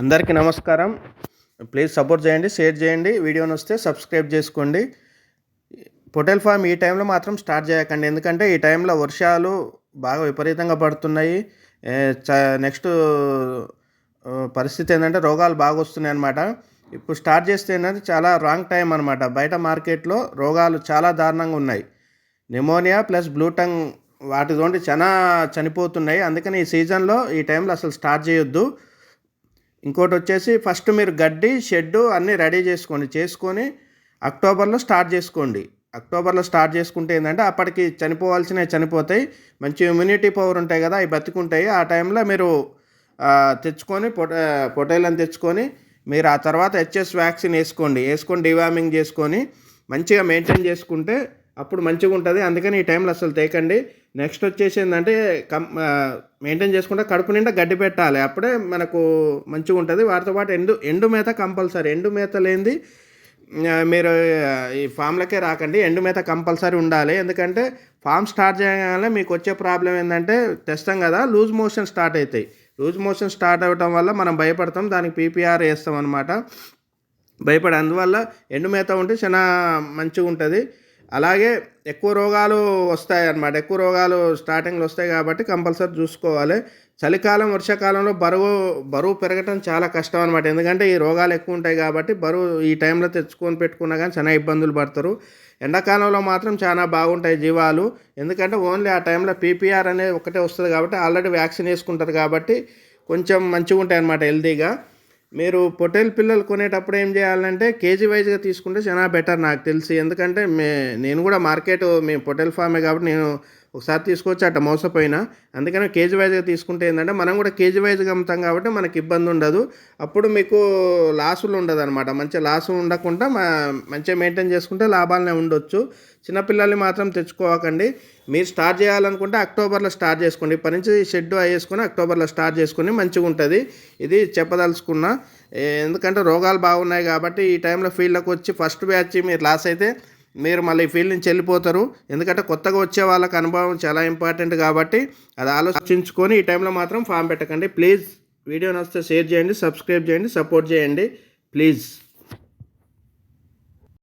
అందరికీ నమస్కారం. Please support చేయండి షేర్ చేయండి. వీడియోని వస్తే సబ్స్క్రైబ్ చేసుకోండి. పొటల్ ఫామ్ ఈ టైంలో మాత్రం స్టార్ట్ చేయకండి. ఎందుకంటే ఈ టైంలో వర్షాలు బాగా విపరీతంగా పడుతున్నాయి. చ- నెక్స్ట్ పరిస్థితి ఏంటంటే రోగాలు బాగా వస్తున్నాయి అన్నమాట. ఇప్పుడు స్టార్ట్ చేస్తే ఏంటంటే చాలా రాంగ్ టైం అనమాట బయట మార్కెట్లో రోగాలు చాలా దారుణంగా ఉన్నాయి. నిమోనియా ప్లస్ బ్లూటంగ్ వాటితోటి చాలా చనిపోతున్నాయి. అందుకని ఈ సీజన్లో ఈ టైంలో అసలు స్టార్ట్ చేయొద్దు. ఇంకోటి వచ్చేసి ఫస్ట్ మీరు గడ్డి షెడ్డు అన్నీ రెడీ చేసుకోండి. చేసుకొని అక్టోబర్లో స్టార్ట్ చేసుకోండి. అక్టోబర్లో స్టార్ట్ చేసుకుంటే ఏంటంటే అప్పటికి చనిపోవాల్సినవి చనిపోతాయి. మంచి ఇమ్యూనిటీ పవర్ ఉంటాయి కదా అవి బతికుంటాయి. ఆ టైంలో మీరు తెచ్చుకొని పొట పొటైలను తెచ్చుకొని మీరు ఆ తర్వాత హెచ్ఎస్ వ్యాక్సిన్ వేసుకోండి. వేసుకొని డివార్మింగ్ చేసుకొని మంచిగా మెయింటైన్ చేసుకుంటే అప్పుడు మంచిగా ఉంటుంది. అందుకని ఈ టైంలో అసలు తేకండి. నెక్స్ట్ వచ్చేసి ఏంటంటే కం మెయింటైన్ చేసుకుంటే కడుపు నిండా గడ్డి పెట్టాలి. అప్పుడే మనకు మంచిగా ఉంటుంది. వాటితో పాటు ఎండు ఎండు మేత కంపల్సరీ. ఎండు మేత లేనిది మీరు ఈ ఫామ్లకే రాకండి. ఎండు మేత కంపల్సరీ ఉండాలి. ఎందుకంటే ఫామ్ స్టార్ట్ చేయగానే మీకు వచ్చే ప్రాబ్లం ఏంటంటే తెస్తాం కదా లూజ్ మోషన్ స్టార్ట్ అవుతాయి లూజ్ మోషన్ స్టార్ట్ అవ్వటం వల్ల మనం భయపడతాం. దానికి పీపీఆర్ వేస్తాం అనమాట భయపడే అందువల్ల ఎండు మేత ఉంటే చాలా మంచిగా ఉంటుంది. అలాగే ఎక్కువ రోగాలు వస్తాయి అన్నమాట ఎక్కువ రోగాలు స్టార్టింగ్లో వస్తాయి కాబట్టి కంపల్సరీ చూసుకోవాలి. చలికాలం వర్షాకాలంలో బరువు బరువు పెరగటం చాలా కష్టం అనమాట ఎందుకంటే ఈ రోగాలు ఎక్కువ ఉంటాయి కాబట్టి బరువు ఈ టైంలో తెచ్చుకొని పెట్టుకున్నా కానీ చాలా ఇబ్బందులు పడతారు. ఎండాకాలంలో మాత్రం చాలా బాగుంటాయి జీవాలు. ఎందుకంటే ఓన్లీ ఆ టైంలో పీపీఆర్ అనేది ఒకటే వస్తుంది కాబట్టి ఆల్రెడీ వ్యాక్సిన్ వేసుకుంటారు కాబట్టి కొంచెం మంచిగా ఉంటాయి అన్నమాట హెల్తీగా. మీరు పొటేల్ పిల్లలు కొనేటప్పుడు ఏం చేయాలంటే కేజీ వైజ్గా తీసుకుంటే చాలా బెటర్ నాకు తెలిసి. ఎందుకంటే మే నేను కూడా మార్కెట్ మేము పొటేల్ ఫామే కాబట్టి నేను ఒకసారి తీసుకోవచ్చు అట్ట మోసపోయినా అందుకని కేజీ వైజ్గా తీసుకుంటే ఏంటంటే మనం కూడా కేజీ వైజ్గా అమ్ముతాం కాబట్టి మనకి ఇబ్బంది ఉండదు. అప్పుడు మీకు లాసులు ఉండదు అనమాట మంచిగా లాసు ఉండకుండా మా మంచిగా మెయింటైన్ చేసుకుంటే లాభాలనే ఉండొచ్చు. చిన్నపిల్లల్ని మాత్రం తెచ్చుకోవకండి మీరు స్టార్ట్ చేయాలనుకుంటే అక్టోబర్లో స్టార్ట్ చేసుకోండి. ఇప్పటి నుంచి షెడ్ అయ్యేసుకొని అక్టోబర్లో స్టార్ట్ చేసుకుని మంచిగా ఉంటుంది. ఇది చెప్పదలుచుకున్న ఎందుకంటే రోగాలు బాగున్నాయి కాబట్టి ఈ టైంలో ఫీల్డ్లోకి వచ్చి ఫస్ట్ బ్యాచ్ మీరు లాస్ అయితే మీరు మళ్ళీ ఈ ఫీల్డ్ నుంచి వెళ్ళిపోతారు. ఎందుకంటే కొత్తగా వచ్చే వాళ్ళకి అనుభవం చాలా ఇంపార్టెంట్ కాబట్టి అది ఆలోచించుకొని ఈ టైంలో మాత్రం ఫామ్ పెట్టకండి. ప్లీజ్ వీడియో నచ్చితే షేర్ చేయండి సబ్స్క్రైబ్ చేయండి సపోర్ట్ చేయండి. ప్లీజ్.